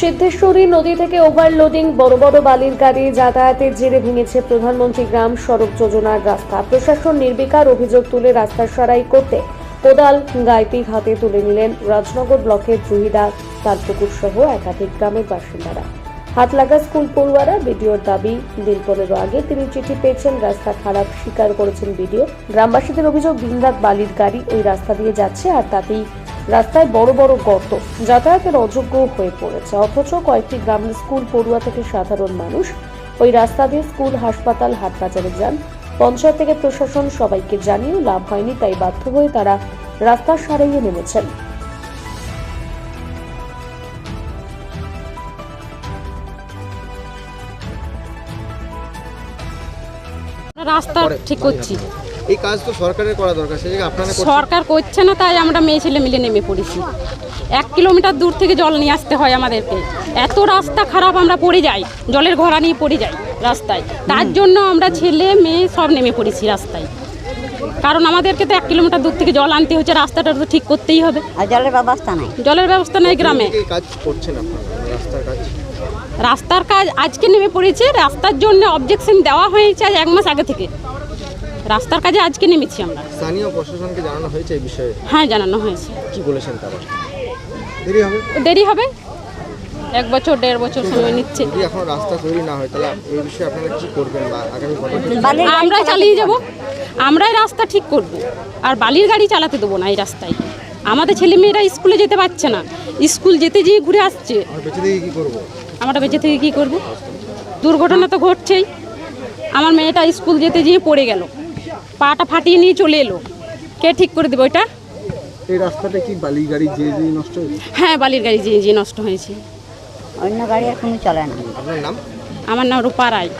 সিদ্ধেশ্বরী নদী থেকে ওভারলোডিং বড় বড় বালির গাড়ি যাতায়াতের জেরে ভেঙেছে প্রধানমন্ত্রী গ্রাম সড়ক যোজনার রাস্তা। প্রশাসন নির্বিকার অভিযোগ তুলে রাস্তা সারাই করতে কোদাল গাইতি হাতে তুলে নিলেন রাজনগর ব্লকের জুহিদা তালপুকুর সহ একাধিক গ্রামের বাসিন্দারা। হাত লাগা স্কুল পড়ুয়ারা বিডিওর দাবি, দিন পনেরো আগে তিনি চিঠি পেয়েছেন, রাস্তা খারাপ স্বীকার করেছেন বিডিও। গ্রামবাসীদের অভিযোগ, দিনরাত বালির গাড়ি ওই রাস্তা দিয়ে যাচ্ছে আর তাতেই রাস্তায় বড় বড় গর্ত। যাতায়াতের অযোগ্য হয়ে পড়েছে। অথচ কয়েকটি গ্রামের স্কুল পড়ুয়া থেকে সাধারণ মানুষ ওই রাস্তা দিয়ে স্কুল, হাসপাতাল হাট বাজারে যান। পঞ্চায়েত থেকে প্রশাসন সবাইকে জানিয়েও লাভ হয়নি, তাই বাধ্য হয়ে তারা রাস্তা সারাইয়ে নেমেছেন। রাস্তা ঠিক করছি। এই কাজ তো সরকারের করা দরকার সেই আপনারা সরকার করছে না তাই আমরা মেয়ে ছেলে মিলে নেমে পড়েছি। এক কিলোমিটার দূর থেকে জল নিয়ে আসতে হয় আমাদেরকে। এত রাস্তা খারাপ আমরা পড়ে যাই জলের ঘোড়া নিয়ে পড়ে যাই রাস্তায়। তার জন্য আমরা ছেলে মেয়ে সব নেমে পড়েছি রাস্তায়। কারণ আমাদেরকে তো এক কিলোমিটার দূর থেকে জল আনতে হচ্ছে রাস্তাটা তো ঠিক করতেই হবে। আর জলের ব্যবস্থা নাই। জলের ব্যবস্থা নেই গ্রামে। কাজ করছেন আপনারা রাস্তার কাজ। রাস্তার কাজ আজকে নেমে পড়েছে রাস্তার জন্য অবজেকশন দেওয়া হয়েছে আজ এক মাস আগে থেকে। রাস্তার কাজে আজকে নেমেছি আমরা। স্থানীয় প্রশাসনকে জানানো হয়েছে এই বিষয়ে? হ্যাঁ জানানো হয়েছে। কি বলেছেন তারা? দেরি হবে? দেরি হবে? এক বছর দেড় বছর সময় নিচ্ছে। যদি এখন রাস্তা তৈরি না হয় তাহলে এই বিষয়ে আপনারা কি করবেন বা আগামী গাড়ি আমরাই চালিয়ে যাব। আমরাই রাস্তা ঠিক করব। আর বালির গাড়ি চালাতে দেবো না এই রাস্তায়। আমাদের ছেলে ছেলেমেয়েরা স্কুলে যেতে পারছে না। স্কুল যেতে যেয়ে ঘুরে আসছে। আর বেঁচে দিয়ে কি করব? আমরা বেঁচে থেকে কী করব? দুর্ঘটনা তো ঘটছেই। আমার মেয়েটা স্কুল যেতে যেয়ে পড়ে গেল। পাটা ফাটিয়ে নিয়ে চলে এলো। কে ঠিক করে দেবো ওইটা? এই রাস্তাটা কি বালি গাড়ি যে যে নষ্ট হয়েছে? হ্যাঁ বালির গাড়ি যেয়ে যেয়ে নষ্ট হয়েছে। অন্য গাড়ি আর কোনো চলে না। আপনার নাম? আমার নাম রূপা রায়।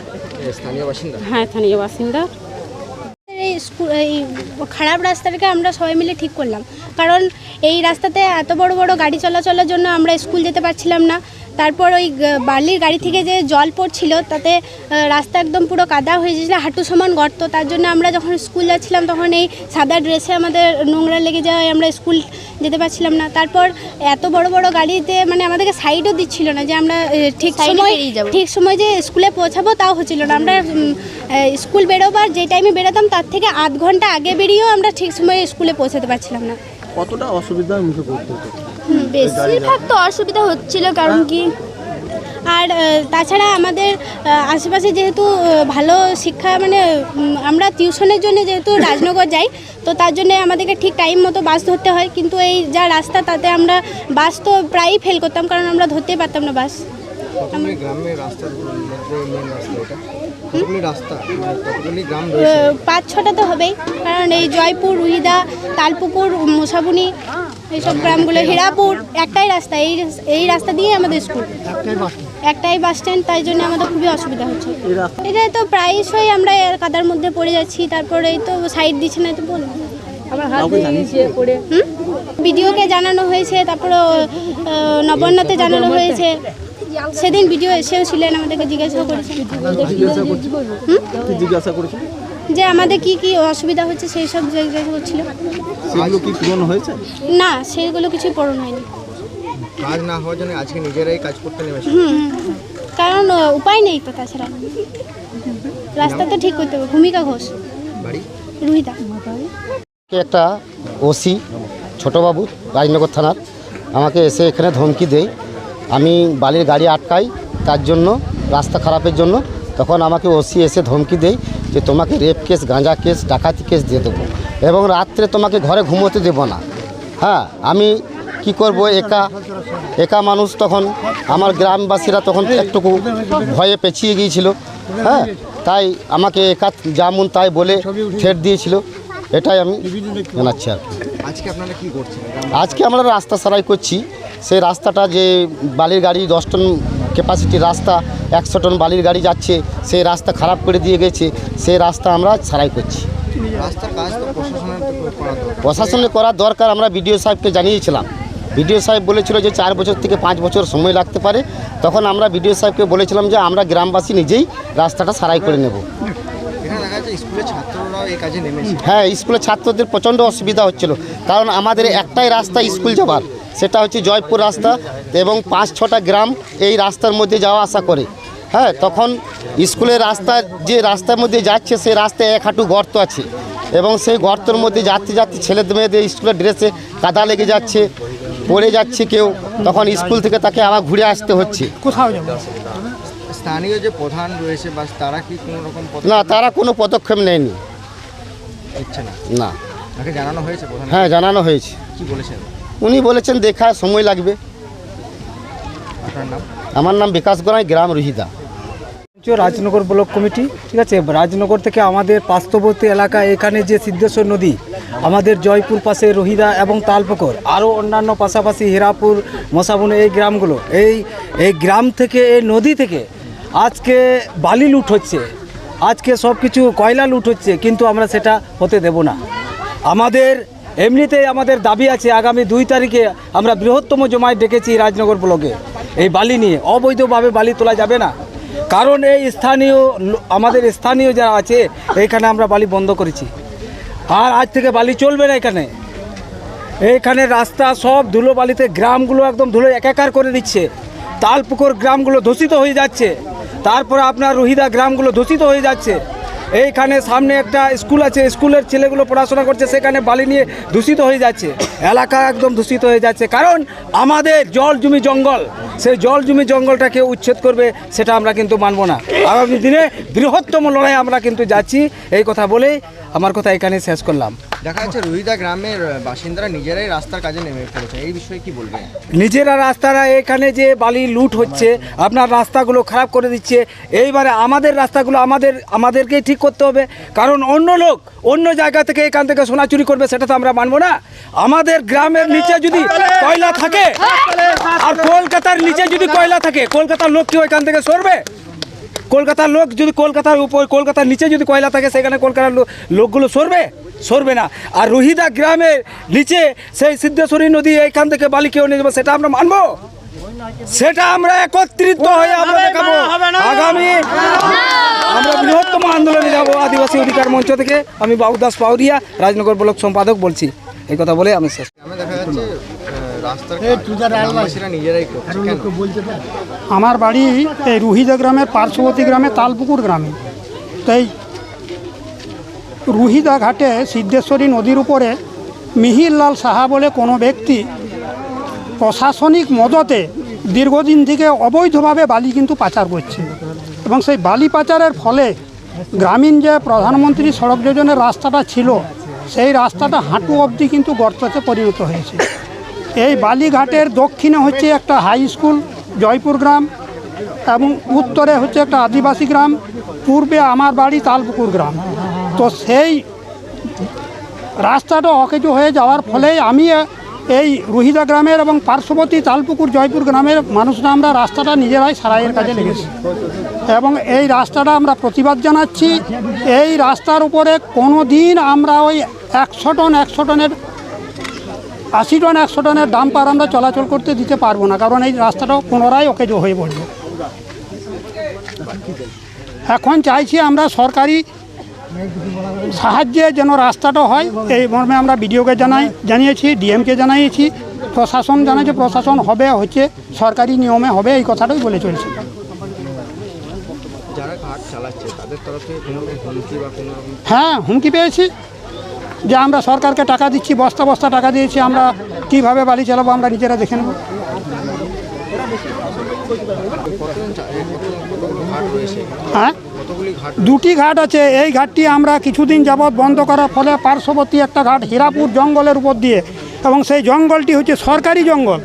স্থানীয় বাসিন্দা? হ্যাঁ স্থানীয় বাসিন্দা। এই খারাপ রাস্তাটাকে আমরা সবাই মিলে ঠিক করলাম। কারণ এই রাস্তাতে এত বড় বড় গাড়ি চলাচলের জন্য আমরা স্কুল যেতে পারছিলাম না। তারপর ওই বার্লির গাড়ি থেকে যে জল পড়ছিল তাতে রাস্তা একদম পুরো কাদা হয়ে গেছিল হাঁটু সমান গর্ত। তার জন্য আমরা যখন স্কুল যাচ্ছিলাম তখন এই সাদা ড্রেসে আমাদের নোংরা লেগে যায় আমরা স্কুল যেতে পারছিলাম না। তারপর এত বড় বড় গাড়িতে মানে আমাদেরকে সাইডও দিচ্ছিল না যে আমরা ঠিক সময় ঠিক সময় যে স্কুলে পৌঁছাবো তাও হচ্ছিল না। আমরা স্কুল বেরোবার যে টাইমে বেরোতাম তার থেকে আধ ঘণ্টা আগে বেরিয়েও আমরা ঠিক সময়ে স্কুলে পৌঁছাতে পারছিলাম না। কতটা অসুবিধার মুখে পড়তে হতো? বেশিরভাগ তো অসুবিধা হচ্ছিল কারণ কি? আর তাছাড়া আমাদের আশেপাশে যেহেতু ভালো শিক্ষা মানে আমরা টিউশনের জন্য যেহেতু রাজনগর যাই তো তার জন্য আমাদেরকে ঠিক টাইম মতো বাস ধরতে হয়। কিন্তু এই যা রাস্তা তাতে আমরা বাস তো প্রায়ই ফেল করতাম কারণ আমরা ধরতেই পারতাম না বাস। কতগুলি গ্রামের রাস্তার মেন রাস্তা এটা কতগুলি রাস্তা কতগুলি গ্রাম পাঁচ ছটা তো হবেই কারণ এই জয়পুর রুহিদা তালপুকুর মোসাবুনি এইসব গ্রামগুলো হীরাপুর একটাই রাস্তা এই এই রাস্তা দিয়ে আমাদের স্কুল একটাই বাস স্ট্যান্ড তাই জন্য আমাদের খুবই অসুবিধা হচ্ছে। এটা তো প্রায়শই আমরা এর কাদার মধ্যে পড়ে যাচ্ছি তারপরে এই তো সাইড দিচ্ছে না তো বল ভিডিওকে জানানো হয়েছে তারপরে নবান্নতে জানানো হয়েছে। সেদিন ভিডিও এসেও ছিলেন আমাদেরকে জিজ্ঞাসা করেছেন। জিজ্ঞাসা করেছিল যে আমাদের কি কি অসুবিধা হচ্ছে সেই সব জিজ্ঞাসা করছিল। সেগুলো কি পূরণ হয়েছে? না সেগুলো কিছুই পূরণ হয়নি। কাজ না হওয়ার জন্য আজকে নিজেরাই কাজ করতে নেমেছে হুম হুম। কারণ উপায় নেই তো তাছাড়া। রাস্তা তো ঠিক করতে হবে। ভূমিকা ঘোষ। বাড়ি? রুহিতা। একটা ওসি ছোটোবাবু রাজনগর থানার আমাকে এসে এখানে ধমকি দেয়। আমি বালির গাড়ি আটকাই তার জন্য রাস্তা খারাপের জন্য। তখন আমাকে ওসি এসে ধমকি দেয় যে তোমাকে রেপ কেস গাঁজা কেস ডাকাতি কেস দিয়ে দেবো। এবং রাত্রে তোমাকে ঘরে ঘুমোতে দেবো না। হ্যাঁ আমি কি করব? একা একা মানুষ তখন আমার গ্রামবাসীরা তখন একটুকু ভয়ে পেছিয়ে গিয়েছিল। হ্যাঁ তাই আমাকে একা যেমন তাই বলে ঠেট দিয়েছিল। এটাই আমি জানাচ্ছি আর আজকে আমরা রাস্তা সারাই করছি। সেই রাস্তাটা যে বালির গাড়ি দশ টন ক্যাপাসিটির রাস্তা একশো টন বালির গাড়ি যাচ্ছে সেই রাস্তা খারাপ করে দিয়ে গেছে সেই রাস্তা আমরা সারাই করছি। রাস্তার কাজ প্রশাসনের করা দরকার। প্রশাসনে করার দরকার আমরা বিডিও সাহেবকে জানিয়েছিলাম। বিডিও সাহেব বলেছিল যে চার বছর থেকে পাঁচ বছর সময় লাগতে পারে। তখন আমরা বিডিও সাহেবকে বলেছিলাম যে আমরা গ্রামবাসী নিজেই রাস্তাটা সারাই করে নেব। হ্যাঁ স্কুলের ছাত্রদের প্রচণ্ড অসুবিধা হচ্ছিল। কারণ আমাদের একটাই রাস্তা স্কুল যাবার। সেটা হচ্ছে জয়পুর রাস্তা এবং পাঁচ ছটা গ্রাম এই রাস্তার মধ্যে যাওয়া আসা করে। হ্যাঁ তখন স্কুলের রাস্তা যে রাস্তার মধ্যে যাচ্ছে সেই রাস্তায় এক হাঁটু গর্ত আছে এবং সেই গর্তের মধ্যে যাত্রী যাত্রী ছেলে মেয়েদের স্কুলের ড্রেসে কাদা লেগে যাচ্ছে পড়ে যাচ্ছে কেউ তখন স্কুল থেকে তাকে আবার ঘুরে আসতে হচ্ছে। স্থানীয় যে প্রধান রয়েছে বা তারা কি কোনো রকম না তারা কোনো পদক্ষেপ নেয়নি। না? না। তাকে জানানো হয়েছে হ্যাঁ জানানো হয়েছে। কি বলেছেন? উনি বলেছেন দেখা সময় লাগবে। আমার নাম বিকাশ গড়াই গ্রাম রুহিদা। রাজনগর ব্লক কমিটি ঠিক আছে? রাজনগর থেকে আমাদের পার্শ্ববর্তী এলাকা এখানে যে সিদ্ধেশ্বর নদী আমাদের জয়পুর পাশে রোহিদা এবং তালপুকুর আরও অন্যান্য পাশাপাশি হীরাপুর মশাবন এই গ্রামগুলো। এই এই গ্রাম থেকে এই নদী থেকে আজকে বালি লুট হচ্ছে। আজকে সব কিছু কয়লা লুট হচ্ছে কিন্তু আমরা সেটা হতে দেব না। আমাদের এমনিতেই আমাদের দাবি আছে, আগামী দুই তারিখে আমরা বৃহত্তম জমায় ডেকেছি রাজনগর ব্লকে। এই বালি নিয়ে। অবৈধভাবে বালি তোলা যাবে না। কারণ এই স্থানীয় আমাদের স্থানীয় যারা আছে এইখানে আমরা বালি বন্ধ করেছি। আর আজ থেকে বালি চলবে না এখানে। এইখানে রাস্তা সব ধুলো বালিতে, গ্রামগুলো একদম ধুলো একাকার করে দিচ্ছে। তালপুকুর গ্রামগুলো দূষিত হয়ে যাচ্ছে। তারপরে আপনার রোহিদা গ্রামগুলো দূষিত হয়ে যাচ্ছে। এইখানে সামনে একটা স্কুল আছে, স্কুলের ছেলেগুলো পড়াশোনা করছে, সেখানে বালি নিয়ে দূষিত হয়ে যাচ্ছে। এলাকা একদম দূষিত হয়ে যাচ্ছে। কারণ আমাদের জল জমি জঙ্গল, সেই জল জমি জঙ্গলটাকে উচ্ছেদ করবে, সেটা আমরা কিন্তু মানব না। আগামী দিনে বৃহত্তম লড়াই আমরা কিন্তু যাচ্ছি। এই কথা বলেই আমার কথা এখানে শেষ করলাম। দেখা যাচ্ছে রুহিদা গ্রামের বাসিন্দারা নিজেরাই রাস্তার কাজে নেমে পড়েছে। এই বিষয়ে কি বলবেন? নিজেরা রাস্তারা এখানে যে বালি লুট হচ্ছে, আপনার রাস্তাগুলো খারাপ করে দিচ্ছে, এইবারে আমাদের রাস্তাগুলো আমাদের, আমাদেরকেই ঠিক করতে হবে। কারণ অন্য লোক অন্য জায়গা থেকে এখান থেকে সোনা চুরি করবে, সেটা তো আমরা মানবো না। আমাদের গ্রামের নিচে যদি কয়লা থাকে, আর কলকাতার নিচে যদি কয়লা থাকে, কলকাতার লোক কি ওইখান থেকে সরবে? কলকাতার লোক যদি কলকাতার উপর কলকাতার নিচে যদি কয়লা থাকে সেখানে কলকাতার লোকগুলো সরবে? সরবে না। আর রোহিদা গ্রামের নিচে সেই সিদ্ধেশ্বরী নদী এইখান থেকে বালি কেউ নিয়ে যাবে সেটা আমরা মানবো? সেটা আমরা একত্রিত হয়ে আমরা দেখাবো। আগামী আমরা বৃহত্তম আন্দোলনে যাব আদিবাসী অধিকার মঞ্চ থেকে। আমি বাবুদাস পাউরিয়া রাজনগর ব্লক সম্পাদক বলছি। এই কথা বলে আমি শেষ। আমার বাড়ি এই রুহিদা গ্রামের পার্শ্ববর্তী গ্রামে তালপুকুর গ্রামে। তো এই রুহিদা ঘাটে সিদ্ধেশ্বরী নদীর উপরে মিহিরলাল সাহা বলে কোনো ব্যক্তি প্রশাসনিক মদতে দীর্ঘদিন থেকে অবৈধভাবে বালি কিন্তু পাচার করছে। এবং সেই বালি পাচারের ফলে গ্রামীণ যে প্রধানমন্ত্রী সড়ক যোজনার রাস্তাটা ছিল সেই রাস্তাটা হাঁটু অবধি কিন্তু গর্ততে পরিণত হয়েছে। এই বালিঘাটের দক্ষিণে হচ্ছে একটা হাই স্কুল জয়পুর গ্রাম, এবং উত্তরে হচ্ছে একটা আদিবাসী গ্রাম, পূর্বে আমার বাড়ি তালপুকুর গ্রাম। তো সেই রাস্তাটা অকেজো হয়ে যাওয়ার ফলে আমি এই রুহিদা গ্রামের এবং পার্শ্ববর্তী তালপুকুর, জয়পুর গ্রামের মানুষরা আমরা রাস্তাটা নিজেরাই সারাইয়ের কাজে লেগেছি। এবং এই রাস্তাটা আমরা প্রতিবাদ জানাচ্ছি। এই রাস্তার উপরে কোনো দিন আমরা ওই একশো টন, একশো টনের আশি টন একশো টনের দাম ডাম্পার আমরা চলাচল করতে দিতে পারব না কারণ এই রাস্তাটাও পুনরায় অকেজো হয়ে পড়বে। এখন চাইছি আমরা সরকারি সাহায্যে যেন রাস্তাটা হয় এই মর্মে আমরা বিডিওকে জানাই জানিয়েছি ডিএমকে জানিয়েছি প্রশাসন জানিয়েছে প্রশাসন হবে হচ্ছে সরকারি নিয়মে হবে এই কথাটাই বলে চলছে। হ্যাঁ হুমকি পেয়েছি। যে আমরা সরকারকে টাকা দিচ্ছি, বস্তা বস্তা টাকা দিয়েছি, আমরা কীভাবে বালি চালাবো আমরা নিজেরা দেখে নেব। হ্যাঁ? দুটি ঘাট আছে। এই ঘাটটি আমরা কিছুদিন যাবৎ বন্ধ করার ফলে পার্শ্ববর্তী একটা ঘাট হীরাপুর জঙ্গলের উপর দিয়ে এবং সেই জঙ্গলটি হচ্ছে সরকারি জঙ্গল।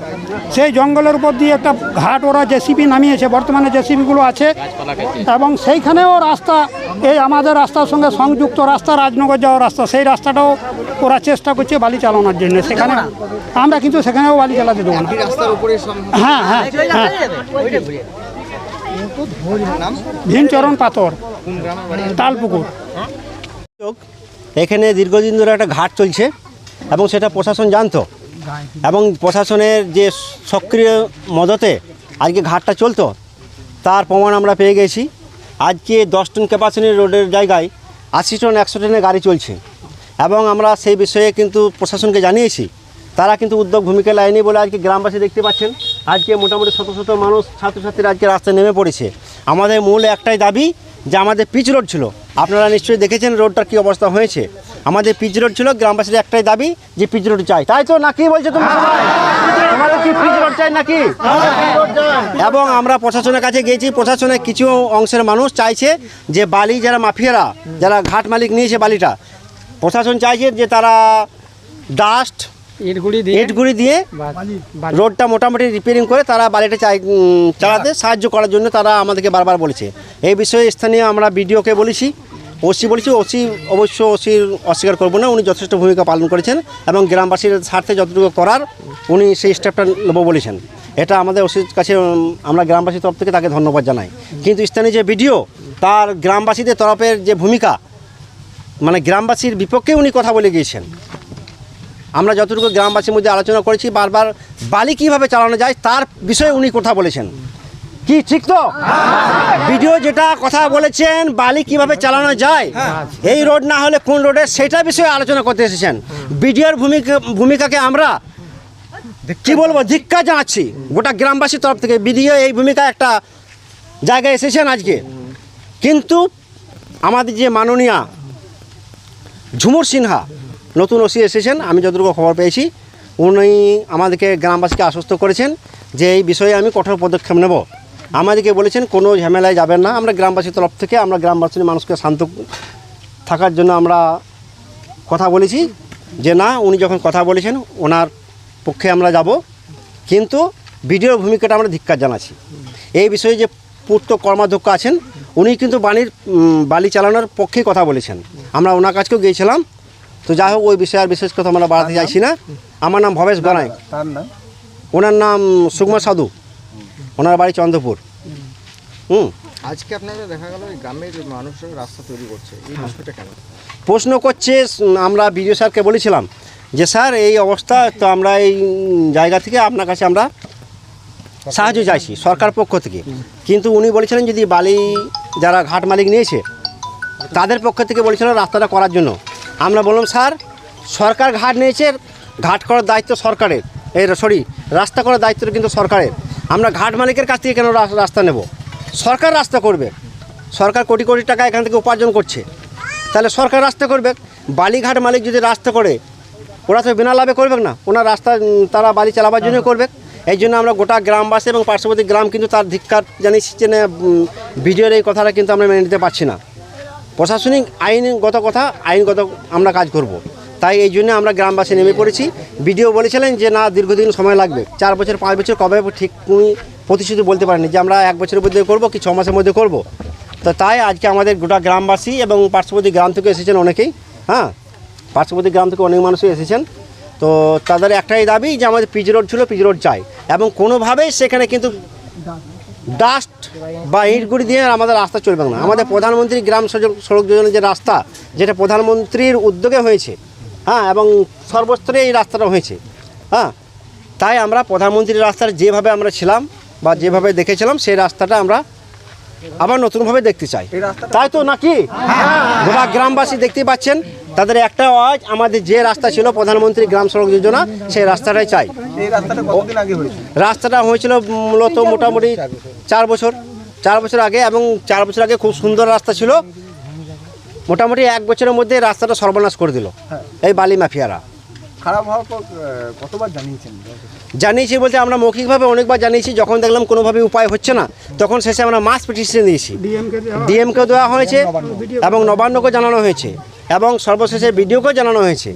সেই জঙ্গলের উপর দিয়ে একটা ঘাট ওরা জেসিপি নামিয়েছে বর্তমানে জেসিপিগুলো আছে। এবং সেইখানেও রাস্তা এই আমাদের রাস্তার সঙ্গে সংযুক্ত রাস্তা রাজনগর যাওয়ার রাস্তা সেই রাস্তাটাও ওরা চেষ্টা করছে বালি চালানোর জন্য। সেখানে আমরা কিন্তু সেখানেও বালি চালাতে দেবো না। হ্যাঁ হ্যাঁ হ্যাঁ। ভীমচরণ পাথর তালপুকুর। এখানে দীর্ঘদিন ধরে একটা ঘাট চলছে। এবং সেটা প্রশাসন জানতো। এবং প্রশাসনের যে সক্রিয় মদতে আজকে ঘাটটা চলতো, তার প্রমাণ আমরা পেয়ে গেছি। আজকে দশ টন ক্যাপাসিটি রোডের জায়গায় আশি টন, একশো টনের গাড়ি চলছে। এবং আমরা সেই বিষয়ে কিন্তু প্রশাসনকে জানিয়েছি। তারা কিন্তু উদ্যোগ ভূমিকা লাইনি বলে আজকে গ্রামবাসী দেখতে পাচ্ছেন। আজকে মোটামুটি শত শত মানুষ, ছাত্রছাত্রীরা আজকে রাস্তায় নেমে পড়েছে। আমাদের মূল একটাই দাবি যে আমাদের পিচ রোড ছিল। আপনারা নিশ্চয়ই দেখেছেন রোডটার কী অবস্থা হয়েছে। আমাদের পিচ রোড ছিল গ্রামবাসীর একটাই দাবি যে পিচ রোড চাই। তাই তো? নাকি বলছে কি নাকি? এবং আমরা প্রশাসনের কাছে গিয়েছি, প্রশাসনের কিছু অংশের মানুষ চাইছে যে বালি যারা মাফিয়ারা, যারা ঘাট মালিক নিয়েছে বালিটা, প্রশাসন চাইছে যে তারা ডাস্ট ইটগুড়ি ইটগুড়ি দিয়ে রোডটা মোটামুটি রিপেয়ারিং করে তারা উম, চালাতে সাহায্য করার জন্য তারা আমাদেরকে বারবার বলেছে। এই বিষয়ে স্থানীয় আমরা বিডিওকে বলেছি ওসি বলেছি ওসি অবশ্য ওসির অস্বীকার করব না উনি যথেষ্ট ভূমিকা পালন করেছেন এবং গ্রামবাসীর স্বার্থে যতটুকু করার উনি সেই স্টেপটা নেব বলেছেন। এটা আমাদের ওসির কাছে আমরা গ্রামবাসীর তরফ থেকে তাকে ধন্যবাদ জানাই। কিন্তু স্থানীয় যে বিডিও তার গ্রামবাসীদের তরফের যে ভূমিকা মানে গ্রামবাসীর বিপক্ষে উনি কথা বলে গিয়েছেন। আমরা যতটুকু গ্রামবাসীর মধ্যে আলোচনা করেছি, বারবার বালি কীভাবে চালানো যায় তার বিষয়ে উনি কথা বলেছেন। কি, ঠিক তো? ভিডিও যেটা কথা বলেছেন, বালি কীভাবে চালানো যায়, এই রোড না হলে কোন রোডে, সেটা বিষয়ে আলোচনা করতে এসেছেন। ভিডিওর ভূমিকা, ভূমিকাকে আমরা কি বলব, ধিক্কার জানাচ্ছি। গোটা গ্রামবাসীর তরফ থেকে ভিডিও এই ভূমিকা একটা জায়গায় এসেছেন আজকে। কিন্তু আমাদের যে মাননীয়া ঝুমুর সিনহা নতুন ওসি এসেছেন, আমি যতটুকু খবর পেয়েছি, উনি আমাদেরকে গ্রামবাসীকে আশ্বস্ত করেছেন যে এই বিষয়ে আমি কঠোর পদক্ষেপ নেব। আমাদেরকে বলেছেন, কোনো ঝামেলায় যাবেন না, আমরা গ্রামবাসীর তরফ থেকে, আমরা গ্রামবাসীর মানুষকে শান্ত থাকার জন্য আমরা কথা বলেছি, যে না, উনি যখন কথা বলেছেন, ওনার পক্ষে আমরা যাব। কিন্তু ভিডিওর ভূমিকাটা আমরা ধিক্কার জানাচ্ছি। এই বিষয়ে যে পূর্ত কর্মাধ্যক্ষ আছেন, উনি কিন্তু বাণীর বালি চালানোর পক্ষে কথা বলেছেন। আমরা ওনার কাছেও গিয়েছিলাম তো যাই হোক ওই বিষয়ে আর বিশেষ কথা আমরা বাড়াতে চাইছি না। আমার নাম ভবেশ গনাই। তার নাম? ওনার নাম সুকুমার সাধু। ওনার বাড়ি চন্দ্রপুর। হুম। আজকে আপনারা দেখা গেল এই গ্রামের মানুষরা রাস্তা তৈরি করছে। এই বিষয়টা কেন? প্রশ্ন করছে আমরা বিডিও স্যারকে বলেছিলাম যে স্যার এই অবস্থা তো আমরা এই জায়গা থেকে আপনার কাছে আমরা সাহায্য চাইছি সরকার পক্ষ থেকে। কিন্তু উনি বলেছিলেন যদি বালি যারা ঘাট মালিক নিয়েছে তাদের পক্ষ থেকে বলেছিলেন রাস্তাটা করার জন্য। আমরা বললাম স্যার সরকার ঘাট নিয়েছে ঘাট করার দায়িত্ব সরকারের। এই সরি রাস্তা করার দায়িত্ব কিন্তু সরকারের। আমরা ঘাট মালিকের কাছ থেকে কেন রাস্তা নেব? সরকার রাস্তা করবে। সরকার কোটি কোটি টাকা এখান থেকে উপার্জন করছে। তাহলে সরকার রাস্তা করবে? বালিঘাট মালিক যদি রাস্তা করে ওরা তো বিনা লাভে করবে না। ওনার রাস্তা তারা বালি চালাবার জন্য করবে। এই জন্য আমরা গোটা গ্রামবাসী এবং পার্শ্ববর্তী গ্রাম কিন্তু তার ধিক্কার জানিয়েছি যে ভিডিওর এই কথাটা কিন্তু আমরা মেনে নিতে পারছি না। প্রশাসনিক আইনগত কথা আইনগত আমরা কাজ করব। তাই এই জন্য আমরা গ্রামবাসী নেমে পড়েছি। বিডিও বলেছিলেন যে, না, দীর্ঘদিন সময় লাগবে। চার বছর, পাঁচ বছর কবে ঠিক উনি প্রতিশ্রুতি বলতে পারেননি যে, আমরা এক বছরের মধ্যে করব কি ছ মাসের মধ্যে করব? তো তাই আজকে আমাদের গোটা গ্রামবাসী এবং পার্শ্ববর্তী গ্রাম থেকে এসেছেন অনেকেই হ্যাঁ? পার্শ্ববর্তী গ্রাম থেকে অনেক মানুষই এসেছেন। তো তাদের একটাই দাবি যে, আমাদের পিচ রোড ছিল পিচ রোড চাই এবং কোনোভাবেই সেখানে কিন্তু ডাস্ট বা ইটগুড়ি দিয়ে আমাদের রাস্তা চলবে না। আমাদের প্রধানমন্ত্রী গ্রাম সড়ক- সড়ক যোজনার যে রাস্তা যেটা প্রধানমন্ত্রীর উদ্যোগে হয়েছে হ্যাঁ এবং সর্বস্তরে এই রাস্তাটা হয়েছে হ্যাঁ তাই আমরা প্রধানমন্ত্রীর রাস্তার যেভাবে আমরা ছিলাম বা যেভাবে দেখেছিলাম সেই রাস্তাটা আমরা আবার নতুনভাবে দেখতে চাই। তাই তো নাকি? গোটা গ্রামবাসী দেখতে পাচ্ছেন তাদের একটা আওয়াজ আমাদের যে রাস্তা ছিল প্রধানমন্ত্রী গ্রাম সড়ক যোজনা সেই রাস্তাটাই চাই। রাস্তাটা হয়েছিল মূলত মোটামুটি চার বছর চার বছর আগে এবং চার বছর আগে খুব সুন্দর রাস্তা ছিল। মোটামুটি এক বছরের মধ্যে রাস্তাটা সর্বনাশ করে দিল এই বালি মাফিয়ারা। খারাপ হওয়ার পর কতবার জানিয়েছেন? জানিয়েছি বলতে আমরা মৌখিকভাবে অনেকবার জানিয়েছি যখন দেখলাম কোনোভাবে উপায় হচ্ছে না তখন শেষে আমরা মাস পিটিশন দিয়েছি। ডিএমকে দেওয়া হয়েছে। এবং নবান্নকে জানানো হয়েছে এবং সর্বশেষে বিডিওকেও জানানো হয়েছে।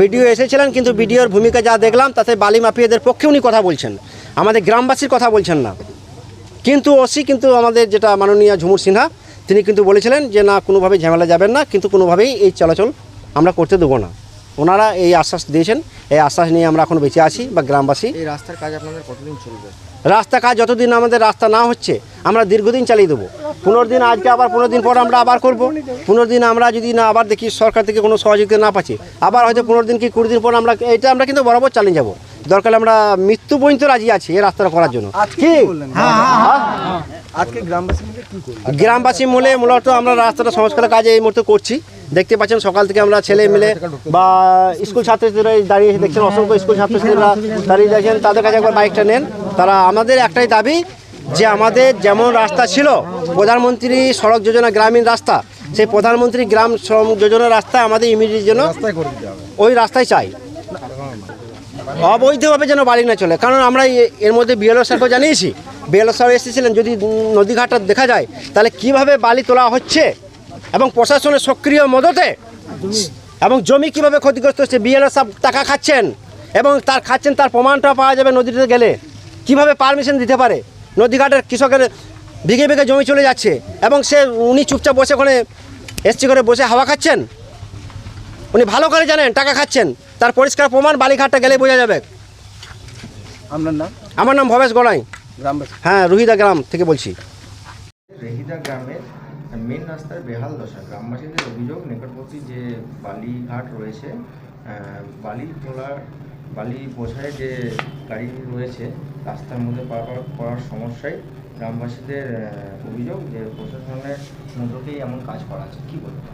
বিডিও এসেছিলেন কিন্তু বিডিওর ভূমিকা যা দেখলাম তাতে বালি মাফিয়াদের পক্ষে উনি কথা বলছেন। আমাদের গ্রামবাসীর কথা বলছেন না। কিন্তু ওসি কিন্তু আমাদের যেটা মাননীয় ঝুমুর সিনহা তিনি কিন্তু বলেছিলেন যে না কোনোভাবে ঝামেলা যাবেন না কিন্তু কোনোভাবেই এই চলাচল আমরা করতে দেবো না। ওনারা এই আশ্বাস দিয়েছেন এই আশ্বাস নিয়ে আমরা এখন বেঁচে আছি বা গ্রামবাসী। এই রাস্তার কাজ আপনাদের কতদিন চলবে? রাস্তা কাজ যতদিন আমাদের রাস্তা না হচ্ছে আমরা দীর্ঘদিন চালিয়ে দেবো। পনেরো দিন আজকে আবার পনেরো দিন পর আমরা আবার করব। পনেরো দিন আমরা যদি না আবার দেখি সরকার থেকে কোনো সহযোগিতা না পাচ্ছি আবার হয়তো পনেরো দিন কি কুড়ি দিন পর আমরা এটা আমরা কিন্তু বরাবর চালিয়ে যাব। দরকার আমরা মৃত্যু পর্যন্ত রাজি আছি এই রাস্তাটা করার জন্য। কি হ্যাঁ? গ্রামবাসী মিলে গ্রামবাসী মূলে মূলত আমরা রাস্তাটা সংস্কারের কাজে এই মুহূর্তে করছি। দেখতে পাচ্ছেন সকাল থেকে আমরা ছেলে মিলে বা স্কুল ছাত্রছাত্রীরা দাঁড়িয়ে দেখছেন অসংখ্য স্কুল ছাত্রছাত্রীরা দাঁড়িয়ে দেখছেন তাদের কাছে একবার বাইকটা নেন। তারা আমাদের একটাই দাবি যে আমাদের যেমন রাস্তা ছিল প্রধানমন্ত্রী সড়ক যোজনা গ্রামীণ রাস্তা সেই প্রধানমন্ত্রী গ্রাম সড়ক যোজনা রাস্তা আমাদের ইমিডিয়েট জন্য ওই রাস্তায় চাই। অবৈধভাবে যেন বাড়ি না চলে। কারণ আমরা এর মধ্যে বিএলও স্যারকে জানিয়েছি। বিএলও স্যার এসেছিলেন যদি নদীঘাটটা দেখা যায় তাহলে কীভাবে বালি তোলা হচ্ছে? এবং প্রশাসনের সক্রিয় মদতে এবং জমি কীভাবে ক্ষতিগ্রস্ত হচ্ছে বিএলও সব টাকা খাচ্ছেন এবং তার খাচ্ছেন তার প্রমাণটা পাওয়া যাবে নদীতে গেলে। কীভাবে পারমিশন দিতে পারে? নদীঘাটের কৃষকের বিঘে বিঘে জমি চলে যাচ্ছে এবং সে উনি চুপচাপ বসে ওখানে এসছি করে বসে হাওয়া খাচ্ছেন। উনি ভালো করে জানেন টাকা খাচ্ছেন। তার পরিষ্কার প্রমাণ বালিঘাটটা গেলে বোঝা যাবে। আপনার নাম? আমার নাম ভবেশ গড়াই গ্রামবাসী। হ্যাঁ রুহিদা গ্রাম থেকে বলছি। রেহিদা গ্রামের মেন রাস্তার বেহাল দশা। গ্রামবাসীদের অভিযোগ নিকটবর্তী যে বালিঘাট রয়েছে বালি তোলার বালি বোঝায় যে গাড়ি রয়েছে রাস্তার মধ্যে পারাপার করার সমস্যায় গ্রামবাসীদের অভিযোগ যে প্রশাসনের মধ্যেই এমন কাজ করা আছে। কী বলবেন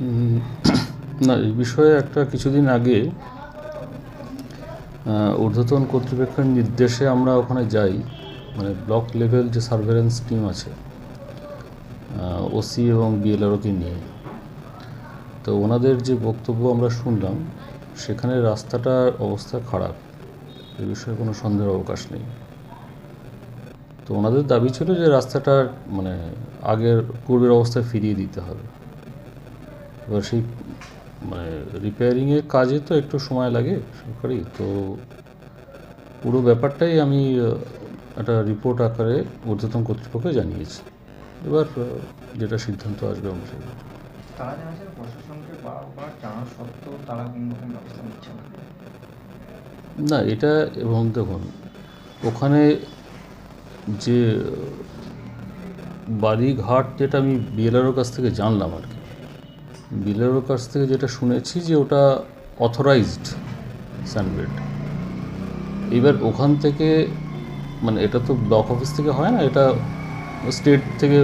উম, না এই বিষয়ে একটা কিছুদিন আগে ঊর্ধ্বতন কর্তৃপক্ষের নির্দেশে আমরা ওখানে যাই। মানে ব্লক লেভেল যে সার্ভেলেন্স টিম আছে ওসি এবং বিএলআরওকে নিয়ে। তো ওনাদের যে বক্তব্য আমরা শুনলাম, সেখানে রাস্তাটার অবস্থা খারাপ। এ বিষয়ে কোনো সন্দেহের অবকাশ নেই। তো ওনাদের দাবি ছিল যে রাস্তাটা মানে আগের পূর্বের অবস্থায় ফিরিয়ে দিতে হবে। এবার সেই মানে রিপেয়ারিংয়ের কাজে তো একটু সময় লাগে সরকারি। তো পুরো ব্যাপারটাই আমি একটা রিপোর্ট আকারে ঊর্ধ্বতন কর্তৃপক্ষকে জানিয়েছি। এবার যেটা সিদ্ধান্ত আসবে আমরা সেটা। তারা জানাচ্ছেন প্রশাসনকে বারবার জানা সত্ত্বেও তারা কোনো রকম ব্যবস্থা নিচ্ছে না। না এটা এবং দেখুন ওখানে যে বাড়িঘাট যেটা আমি বিএলআরওর কাছ থেকে জানলাম আর কি বিএলআরওর কাছ থেকে যেটা শুনেছি যে ওটা অথরাইজড স্যান্ডবেড এবার ওখান থেকে মানে এটা তো ব্লক অফিস থেকে হয় না এটা স্টেট থেকে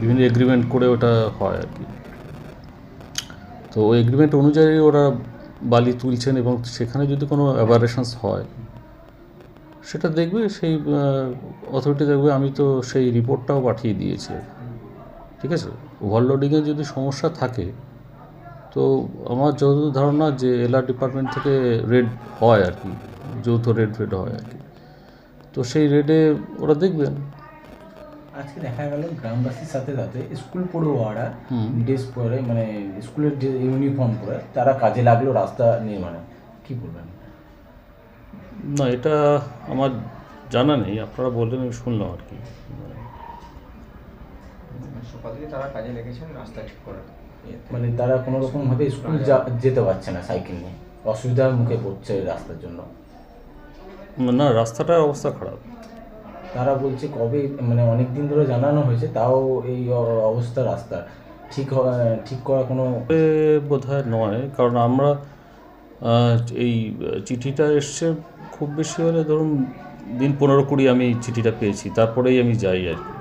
বিভিন্ন এগ্রিমেন্ট করে ওটা হয় আর কি। তো ওই এগ্রিমেন্ট অনুযায়ী ওরা বালি তুলছেন এবং সেখানে যদি কোনো অ্যাভারেশনস হয়, সেটা দেখবে, সেই অথরিটি দেখবে, আমি তো সেই রিপোর্টটাও পাঠিয়ে দিয়েছি ঠিক আছে? ওভারলোডিংয়ে যদি সমস্যা থাকে, তো আমার যতদূর ধারণা যে এলআর ডিপার্টমেন্ট থেকে রেড হয় আর কি, যৌথ রেড রেড হয় আর কি। তো সেই রেডে ওরা দেখবেন আজকে দেখা গেল গ্রামবাসীর সাথে সাথে স্কুল পড়ুয়ারা হুম। ড্রেস পরে মানে স্কুলের যে ইউনিফর্ম পরে তারা কাজে লাগল রাস্তা নির্মাণে কি বলবেন? না এটা আমার জানা নেই আপনারা বললেন আমি শুনলাম আর কি। সকাল থেকে তারা কাজে লেগেছেন রাস্তা ঠিক করার মানে তারা কোনো রকম ভাবে স্কুল যা- যেতে পারছে না সাইকেল নিয়ে। অসুবিধার মুখে পড়ছে রাস্তার জন্য। না রাস্তাটার অবস্থা খারাপ। তারা বলছে কবে মানে অনেক দিন ধরে জানানো হয়েছে তাও এই অবস্থা রাস্তার। ঠিক ঠিক করা কোনো বোধ হয় নয় কারণ আমরা এই চিঠিটা এসছে খুব বেশি হলে ধরুন দিন পনেরো কুড়ি আমি চিঠিটা পেয়েছি তারপরেই আমি যাই আর কি।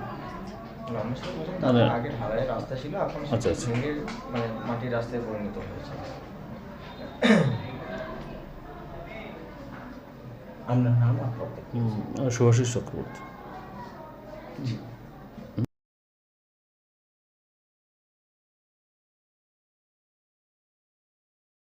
মানে- তাদের আগে ঢালাইয়ের রাস্তা ছিল এখন সেটা আচ্ছা, আচ্ছা। মানে মাটির রাস্তায় পরিণত হয়েছে। আপনার নাম আপনার হুম, সুভাষিস চক্রবর্তী